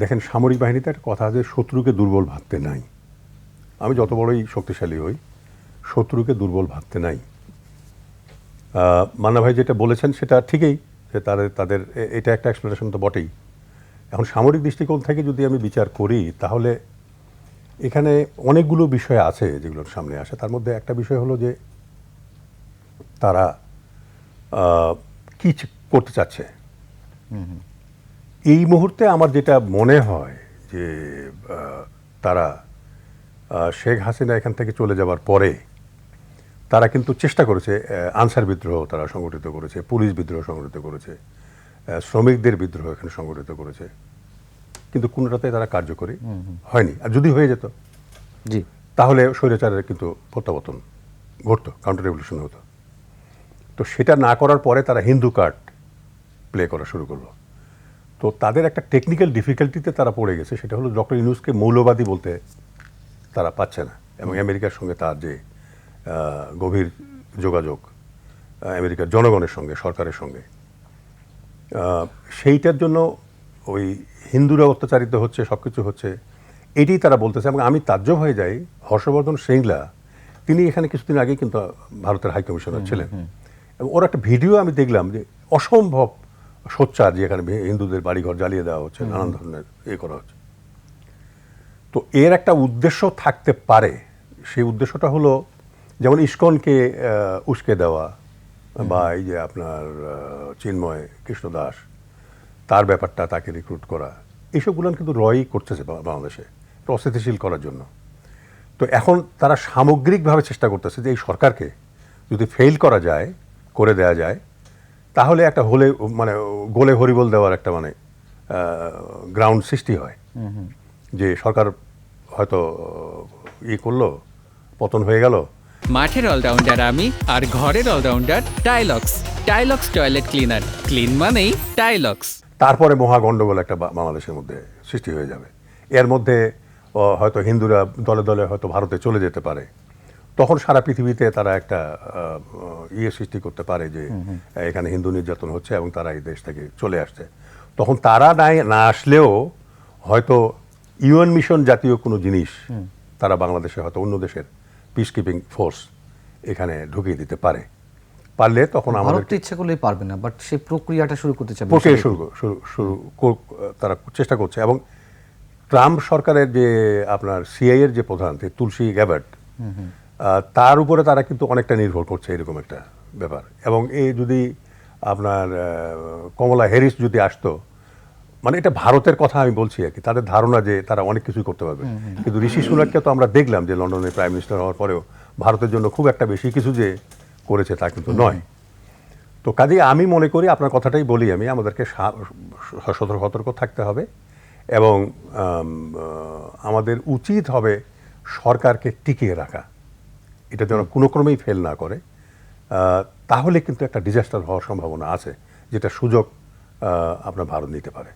দেখেন, সামরিক বাহিনীতে একটা কথা আছে, শত্রুকে দুর্বল ভাবতে নাই। আমি যত বড়ই শক্তিশালী হই, শত্রুকে দুর্বল ভাবতে নাই। মান্না ভাই যেটা বলেছেন, সেটা ঠিকই যে তাদের তাদের এটা একটা এক্সপ্লেনেশন তো বটেই। এখন সামরিক দৃষ্টিকোণ থেকে যদি আমি বিচার করি, তাহলে এখানে অনেকগুলো বিষয় আছে যেগুলোর সামনে আসে। তার মধ্যে একটা বিষয় হলো যে তারা কী করতে চাচ্ছে। এই মুহূর্তে আমার যেটা মনে হয় যে তারা শেখ হাসিনা এখান থেকে চলে যাওয়ার পরে তারা কিন্তু চেষ্টা করেছে আনসার বিদ্রোহ তারা সংগঠিত করেছে পুলিশ বিদ্রোহ সংগঠিত করেছে শ্রমিকদের বিদ্রোহ এখানে সংগঠিত করেছে। কিন্তু কোনোটাতে তারা কার্যকরী হয়নি। আর যদি হয়ে যেত জি। তাহলে স্বৈরাচারের কিন্তু প্রত্যাবর্তন ঘটতো কাউন্টার রেভলিউশন হতো। তো সেটা না করার পরে তারা হিন্দু কার্ড প্লে করা শুরু করল। তো তাদের একটা টেকনিক্যাল ডিফিকাল্টিতে তারা পড়ে গেছে সেটা হলো ডক্টর ইউনুসকে মৌলবাদী বলতে তারা পাচ্ছে না। এবং আমেরিকার সঙ্গে তার যে গভীর যোগাযোগ আমেরিকার জনগণের সঙ্গে সরকারের সঙ্গে সেইটার জন্য ওই হিন্দুরা অত্যাচারিত হচ্ছে সব কিছু হচ্ছে এটি তারা বলতেছে। এবং আমি তাজ্জব হয়ে যাই হর্ষবর্ধন শ্রিংলা তিনি এখানে কিছুদিন আগেই কিন্তু ভারতের হাই কমিশনার ছিলেন। এবং ওর একটা ভিডিও আমি দেখলাম যে অসম্ভব সোচ্চার যে এখানে হিন্দুদের বাড়িঘর জ্বালিয়ে দেওয়া হচ্ছে নানান ধরনের এ করা হচ্ছে। তো এর একটা উদ্দেশ্য থাকতে পারে। সেই উদ্দেশ্যটা হলো যেমন ইস্কনকে উস্কে দেওয়া বা এই যে আপনার চিন্ময় কৃষ্ণদাস তার ব্যাপারটা তাকে রিক্রুট করা এইসবগুলো কিন্তু রয়ই করতেছে বাংলাদেশে। অস্থিতিশীল করার জন্য। তো এখন তারা সামগ্রিকভাবে চেষ্টা করতেছে যে এই সরকারকে যদি ফেল করা যায় করে দেয়া যায় তাহলে একটা হলে মানে গোলে হরিবল দেওয়ার একটা মানে গ্রাউন্ড সৃষ্টি হয়। যে সরকার হয়তো ই করল পতন হয়ে গেল। মাঠের অলরাউন্ডার আমি আর ঘরের allrounder Tylox Tylox toilet cleaner clean মানেই টাইলক্স তারপরে মহা গণ্ডগোল একটা বাংলাদেশের মধ্যে সৃষ্টি হয়ে যাবে। এর মধ্যে হয়তো হিন্দুরা দলে দলে হয়তো ভারতে চলে যেতে পারে। তখন সারা পৃথিবীতে তারা একটা ইয়ে সৃষ্টি করতে পারে যে এখানে হিন্দু নির্যাতন হচ্ছে এবং তারা এই দেশ থেকে চলে আসছে। তখন তারা নাই না আসলেও হয়তো ইউএন মিশন জাতীয় কোনো জিনিস তারা বাংলাদেশে হয়তো অন্য দেশের পিস কিপিং ফোর্স এখানে ঢুকিয়ে দিতে পারে। পারলে তখন আমাদের ইচ্ছা করলেই পারবে না বাট সেই প্রক্রিয়াটা শুরু করতে চাবে প্রক্রিয়া শুরু শুরু তারা চেষ্টা করছে এবং ট্রাম্প সরকারের যে আপনার সিআই এর যে প্রধান তুলসী গ্যাবার্ট তার উপরে তারা কিন্তু অনেকটা নির্ভর করছে এরকম একটা ব্যাপার। এবং এই যদি আপনার কমলা হ্যারিস যদি আসতো মানে এটা ভারতের কথা আমি বলছি আর কি তাদের ধারণা যে তারা অনেক কিছুই করতে পারবে। কিন্তু ঋষি সুনাককে তো আমরা দেখলাম যে লন্ডনের প্রাইম মিনিস্টার হওয়ার পরেও ভারতের জন্য খুব একটা বেশি কিছু যে করেছে তা কিন্তু নয়। তো কাজে আমি মনে করি আপনার কথাটাই বলি আমি আমাদেরকে সতর্ক সতর্ক থাকতে হবে এবং আমাদের উচিত হবে সরকারকে টিকিয়ে রাখা। এটা যেন কোনো ক্রমেই ফেল না করে তাহলে কিন্তু একটা ডিজাস্টার হওয়ার সম্ভাবনা আছে, যেটা সুযোগ আপনার ভারত নিতে পারে।